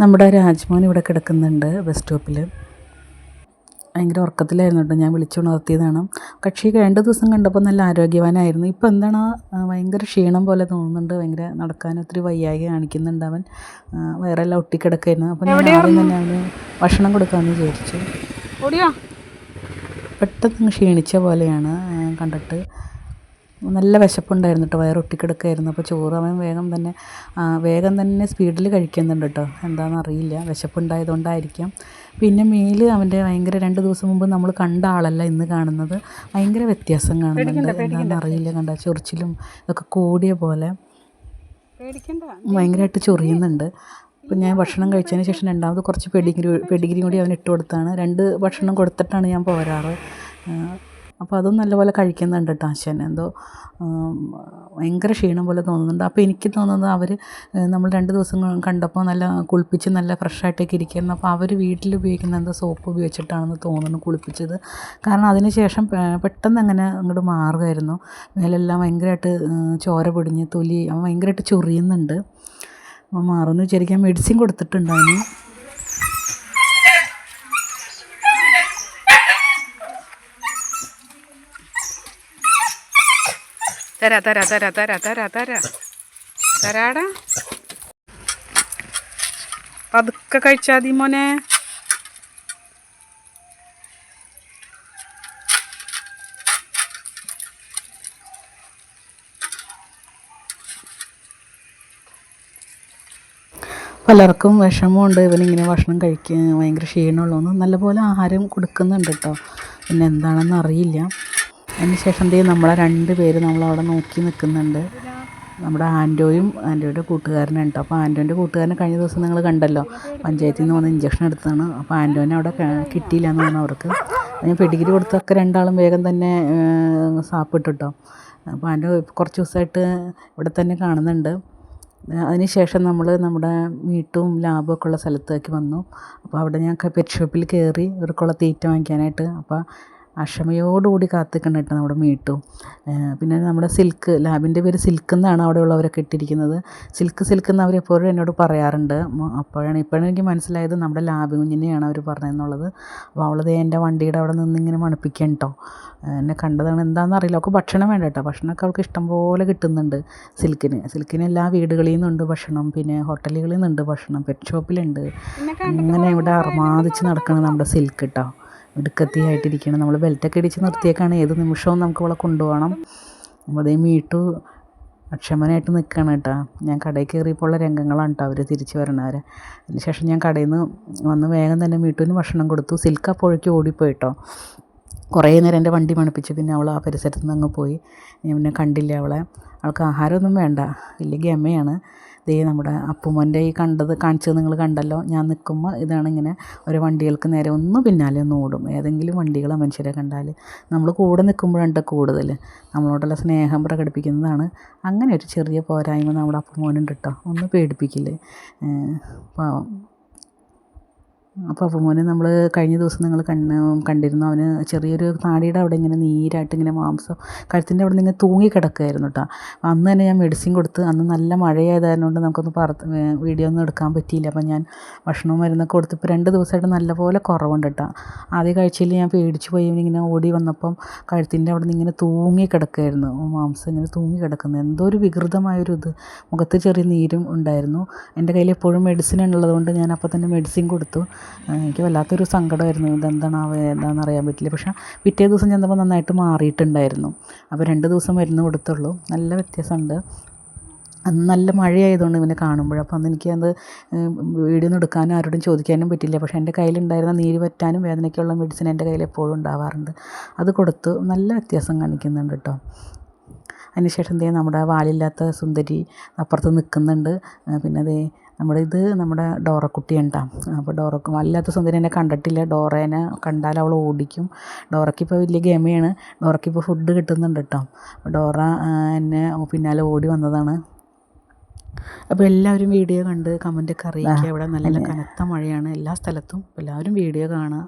നമ്മുടെ രാജ്മോൻ ഇവിടെ കിടക്കുന്നുണ്ട് ബസ് സ്റ്റോപ്പിൽ. ഭയങ്കര ഉറക്കത്തിലായിരുന്നു കേട്ടോ. ഞാൻ വിളിച്ചുണർത്തിയതാണ് കക്ഷി കഴിഞ്ഞ ദിവസം കണ്ടപ്പോൾ നല്ല ആരോഗ്യവാനായിരുന്നു. ഇപ്പോൾ എന്താണ് ഭയങ്കര ക്ഷീണം പോലെ തോന്നുന്നുണ്ട്. ഭയങ്കര നടക്കാൻ ഒത്തിരി വയ്യായി കാണിക്കുന്നുണ്ട് അവൻ. വയറെല്ലാം ഒട്ടിക്കിടക്കായിരുന്നു അപ്പോൾ ഞാൻ തന്നെ അവന് ഭക്ഷണം കൊടുക്കാമെന്ന് ചോദിച്ചു പെട്ടെന്ന് ക്ഷീണിച്ച പോലെയാണ് കണ്ടിട്ട്. നല്ല വിശപ്പുണ്ടായിരുന്നു കേട്ടോ വയറൊട്ടിക്കിടക്കായിരുന്നു അപ്പോൾ ചോറ് അവൻ വേഗം തന്നെ വേഗം തന്നെ സ്പീഡിൽ കഴിക്കുന്നുണ്ട് കേട്ടോ എന്താണെന്ന് അറിയില്ല. വിശപ്പുണ്ടായതുകൊണ്ടായിരിക്കാം. പിന്നെ മേൽ അവന്റെ ഭയങ്കര രണ്ട് ദിവസം മുമ്പ് നമ്മൾ കണ്ട ആളല്ല ഇന്ന് കാണുന്നത്. ഭയങ്കര വ്യത്യാസം കാണുന്നുണ്ട്. എന്താണെന്ന് അറിയില്ല കണ്ട. ചൊറിച്ചിലും ഇതൊക്കെ കൂടിയ പോലെ ഭയങ്കരമായിട്ട് ചൊറിയുന്നുണ്ട്. അപ്പം ഞാൻ ഭക്ഷണം കഴിച്ചതിന് ശേഷം രണ്ടാമത് കുറച്ച് പെഡിഗ്രി പെഡിഗ്രി കൂടി അവൻ ഇട്ട് കൊടുത്താണ്. രണ്ട് ഭക്ഷണം കൊടുത്തിട്ടാണ് ഞാൻ പോരാറ്. അപ്പോൾ അതും നല്ലപോലെ കഴിക്കുന്നുണ്ട് കേട്ടോ ആശാൻ എന്തോ ഭയങ്കര ക്ഷീണം പോലെ തോന്നുന്നുണ്ട്. അപ്പോൾ എനിക്ക് തോന്നുന്നത് അവർ നമ്മൾ രണ്ട് ദിവസം കണ്ടപ്പോൾ നല്ല കുളിപ്പിച്ച് നല്ല ഫ്രഷായിട്ടൊക്കെ ഇരിക്കുന്നു. അപ്പോൾ അവർ വീട്ടിൽ ഉപയോഗിക്കുന്ന എന്തോ സോപ്പ് ഉപയോഗിച്ചിട്ടാണെന്ന് തോന്നുന്നു കുളിപ്പിച്ചത്. കാരണം അതിന് ശേഷം പെട്ടെന്ന് അങ്ങനെ അങ്ങോട്ട് മാറുമായിരുന്നു. മേലെല്ലാം ഭയങ്കരമായിട്ട് ചോര പൊടിഞ്ഞ് തൊലി അവൻ ഭയങ്കരമായിട്ട് ചൊറിയുന്നുണ്ട്. മാറുമെന്ന് വിചാരിക്കാൻ മെഡിസിൻ കൊടുത്തിട്ടുണ്ട് തരാ തരാ തരാ തരാ തരാ തരാ. തരാടാ. പതുക്കെ കഴിച്ചാ മതി മോനെ. പലർക്കും വിഷമമുണ്ട്. ഇവനിങ്ങനെ ഭക്ഷണം കഴിക്കാൻ ഭയങ്കര ക്ഷീണമുള്ളതെന്ന് നല്ലപോലെ ആഹാരം കൊടുക്കുന്നുണ്ട് കേട്ടോ പിന്നെ എന്താണെന്ന് അറിയില്ല. അതിന് ശേഷം ദേ നമ്മളെ രണ്ട് പേര് നമ്മളവിടെ നോക്കി നിൽക്കുന്നുണ്ട്. നമ്മുടെ ആന്റോയും ആന്റോയുടെ കൂട്ടുകാരനും കേട്ടോ. അപ്പോൾ ആന്റോന്റെ കൂട്ടുകാരനെ കഴിഞ്ഞ ദിവസം നിങ്ങൾ കണ്ടല്ലോ. പഞ്ചായത്തിൽ നിന്ന് വന്ന് ഇഞ്ചക്ഷൻ എടുത്തതാണ്. അപ്പോൾ ആന്റോനെ അവിടെ കിട്ടിയില്ല എന്ന് പറഞ്ഞു അവർക്ക്. ഞാൻ പെഡിഗ്രി കൊടുത്തൊക്കെ രണ്ടാളും വേഗം തന്നെ സാപ്പിട്ടിട്ടോ അപ്പോൾ ആന്റോ കുറച്ച് ദിവസമായിട്ട് ഇവിടെ തന്നെ കാണുന്നുണ്ട്. അതിന് ശേഷം നമ്മൾ നമ്മുടെ വീട്ടും ലാബും ഒക്കെ ഉള്ള സ്ഥലത്തേക്ക് വന്നു. അപ്പോൾ അവിടെ ഞാൻ പെറ്റ് ഷോപ്പിൽ കയറി ഇവർക്കുള്ള തീറ്റ വാങ്ങിക്കാനായിട്ട്. അപ്പോൾ അക്ഷമയോടുകൂടി കാത്തിക്കണം കേട്ടോ നമ്മുടെ മീട്ടു. പിന്നെ നമ്മുടെ സിൽക്ക് ലാബിന്റെ പേര് സിൽക്ക് എന്നാണ് അവിടെ ഉള്ളവരൊക്കെ ഇട്ടിരിക്കുന്നത്. സിൽക്ക് സിൽക്ക് എന്ന് അവരെപ്പോഴും എന്നോട് പറയാറുണ്ട്. അപ്പോഴാണ് ഇപ്പോഴാണ് എനിക്ക് മനസ്സിലായത് നമ്മുടെ ലാബ് കുഞ്ഞിനെയാണ് അവർ പറഞ്ഞതെന്നുള്ളത്. അപ്പോൾ അവളത് എന്റെ വണ്ടിയുടെ അവിടെ നിന്ന് ഇങ്ങനെ മണപ്പിക്കാൻ കേട്ടോ എന്നെ കണ്ടതാണ് എന്താണെന്ന് അറിയില്ല. അവൾക്ക് ഭക്ഷണം വേണ്ട കേട്ടോ ഭക്ഷണമൊക്കെ അവൾക്ക് ഇഷ്ടം പോലെ കിട്ടുന്നുണ്ട് സിൽക്കിന്. സിൽക്കിന് എല്ലാ വീടുകളിൽ നിന്നുണ്ട് ഭക്ഷണം. പിന്നെ ഹോട്ടലുകളിൽ നിന്നുണ്ട് ഭക്ഷണം. പെറ്റ് ഷോപ്പിലുണ്ട്. അങ്ങനെ ഇവിടെ അർമാദിച്ച് നടക്കണം നമ്മുടെ സിൽക്ക് കേട്ടോ ഇടുക്കത്തിയായിട്ടിരിക്കണം നമ്മൾ ബെൽറ്റൊക്കെ ഇടിച്ച് നിർത്തിയേക്കാണ്. ഏത് നിമിഷവും നമുക്ക് അവളെ കൊണ്ടുപോകണം. അപ്പോൾ അതേ മീട്ടു അക്ഷമനായിട്ട് നിൽക്കുകയാണ് കേട്ടോ. ഞാൻ കടയിൽ കയറിയപ്പോൾ രംഗങ്ങളാണ് കേട്ടോ അവർ തിരിച്ച് വരണവരെ അതിന് ശേഷം ഞാൻ കടയിൽ നിന്ന് വന്ന് വേഗം തന്നെ മീട്ടുവിന് ഭക്ഷണം കൊടുത്തു. സിൽക്ക് അപ്പോഴേക്കും ഓടിപ്പോയിട്ടോ. കുറേ നേരം എന്റെ വണ്ടി മണപ്പിച്ചു പിന്നെ അവൾ ആ പരിസരത്ത് നിന്ന് അങ്ങ് പോയി. ഞാൻ പിന്നെ കണ്ടില്ല അവളെ. അവൾക്ക് ആഹാരമൊന്നും വേണ്ട. വലിയ ഗമയാണ്. ദേ നമ്മുടെ അപ്പുമോന്റെ ഈ കണ്ടത് കാണിച്ചത് നിങ്ങൾ കണ്ടല്ലോ. ഞാൻ നിൽക്കുമ്പോൾ ഇതാണ് ഇങ്ങനെ ഒരു വണ്ടികൾക്ക് നേരെ ഒന്ന് പിന്നാലെ ഒന്ന് ഓടും. ഏതെങ്കിലും വണ്ടികളെ മനുഷ്യരെ കണ്ടാൽ. നമ്മൾ കൂടെ നിൽക്കുമ്പോഴുണ്ട് കൂടുതൽ. നമ്മളോടുള്ള സ്നേഹം പ്രകടിപ്പിക്കുന്നതാണ്. അങ്ങനെ ഒരു ചെറിയ പോരായ്മ നമ്മുടെ അപ്പുമോനുണ്ട് കേട്ടോ. ഒന്ന് പേടിപ്പിക്കില്ലേ? പാവം. അപ്പോൾ അപ്പുമോനെ നമ്മൾ കഴിഞ്ഞ ദിവസം നിങ്ങൾ കണ്ണ് കണ്ടിരുന്നു. അവന് ചെറിയൊരു താടിയുടെ അവിടെ ഇങ്ങനെ നീരായിട്ട് ഇങ്ങനെ മാംസം കഴുത്തിന്റെ അവിടെ ഇങ്ങനെ തൂങ്ങി കിടക്കുകയായിരുന്നു കേട്ടോ അന്ന് തന്നെ ഞാൻ മെഡിസിൻ കൊടുത്ത് അന്ന് നല്ല മഴയായതായതുകൊണ്ട് നമുക്കൊന്ന് പറത്ത് വീഡിയോ ഒന്നും എടുക്കാൻ പറ്റിയില്ല. അപ്പം ഞാൻ ഭക്ഷണവും മരുന്നൊക്കെ കൊടുത്ത് ഇപ്പോൾ രണ്ട് ദിവസമായിട്ട് നല്ലപോലെ കുറവുണ്ട് കേട്ടോ ആദ്യ കാഴ്ചയിൽ ഞാൻ പേടിച്ച് പോയി. ഇങ്ങനെ ഓടി വന്നപ്പം കഴുത്തിന്റെ അവിടെ നിന്ന് ഇങ്ങനെ തൂങ്ങി കിടക്കുകയായിരുന്നു മാംസം ഇങ്ങനെ തൂങ്ങി കിടക്കുന്നത് എന്തോ ഒരു വികൃതമായൊരു ഇത്. മുഖത്ത് ചെറിയ നീരും ഉണ്ടായിരുന്നു. എന്റെ കയ്യിൽ എപ്പോഴും മെഡിസിൻ ഉള്ളതുകൊണ്ട് ഞാൻ അപ്പോൾ തന്നെ മെഡിസിൻ കൊടുത്തു. എനിക്ക് വല്ലാത്തൊരു സങ്കടമായിരുന്നു. ഇതെന്താണാവോ എന്താണെന്ന് അറിയാൻ പറ്റില്ല. പക്ഷേ പിറ്റേ ദിവസം ചെന്നപ്പോൾ നന്നായിട്ട് മാറിയിട്ടുണ്ടായിരുന്നു. അപ്പോൾ രണ്ട് ദിവസം മരുന്ന് കൊടുത്തുള്ളൂ. നല്ല വ്യത്യാസമുണ്ട്. അന്ന് നല്ല മഴയായതുകൊണ്ട് ഇവനെ കാണുമ്പോൾ അപ്പോൾ അന്ന് എനിക്ക് അത് വീഡിയോ ഒന്നും എടുക്കാനും ആരോടും ചോദിക്കാനും പറ്റില്ല. പക്ഷേ എന്റെ കയ്യിലുണ്ടായിരുന്ന നീര് പറ്റാനും വേദനയ്ക്കുള്ള മെഡിസിൻ എന്റെ കയ്യിൽ എപ്പോഴും ഉണ്ടാവാറുണ്ട്. അത് കൊടുത്തു നല്ല വ്യത്യാസം കാണിക്കുന്നുണ്ട് കേട്ടോ. അതിനുശേഷം ദേ നമ്മുടെ വാലില്ലാത്ത സുന്ദരി അപ്പുറത്ത് നിൽക്കുന്നുണ്ട്. പിന്നെ ദേ നമ്മുടെ ഇത് നമ്മുടെ ഡോറക്കുട്ടിയാണ് കേട്ടോ അപ്പോൾ ഡോറക്ക് വല്ലാത്ത സുന്ദരി എന്നെ കണ്ടിട്ടില്ല. ഡോറേനെ കണ്ടാൽ അവൾ ഓടിക്കും. ഡോറക്കിപ്പോൾ വലിയ ഗമയാണ്. ഡോറക്കിപ്പോൾ ഫുഡ് കിട്ടുന്നുണ്ട് കേട്ടോ. അപ്പോൾ ഡോറ എന്നെ പിന്നാലെ ഓടി വന്നതാണ്. അപ്പോൾ എല്ലാവരും വീഡിയോ കണ്ട് കമന്റൊക്കെ അറിയിക്കുക. ഇവിടെ നല്ല കനത്ത മഴയാണ്. എല്ലാ സ്ഥലത്തും എല്ലാവരും വീഡിയോ കാണുക.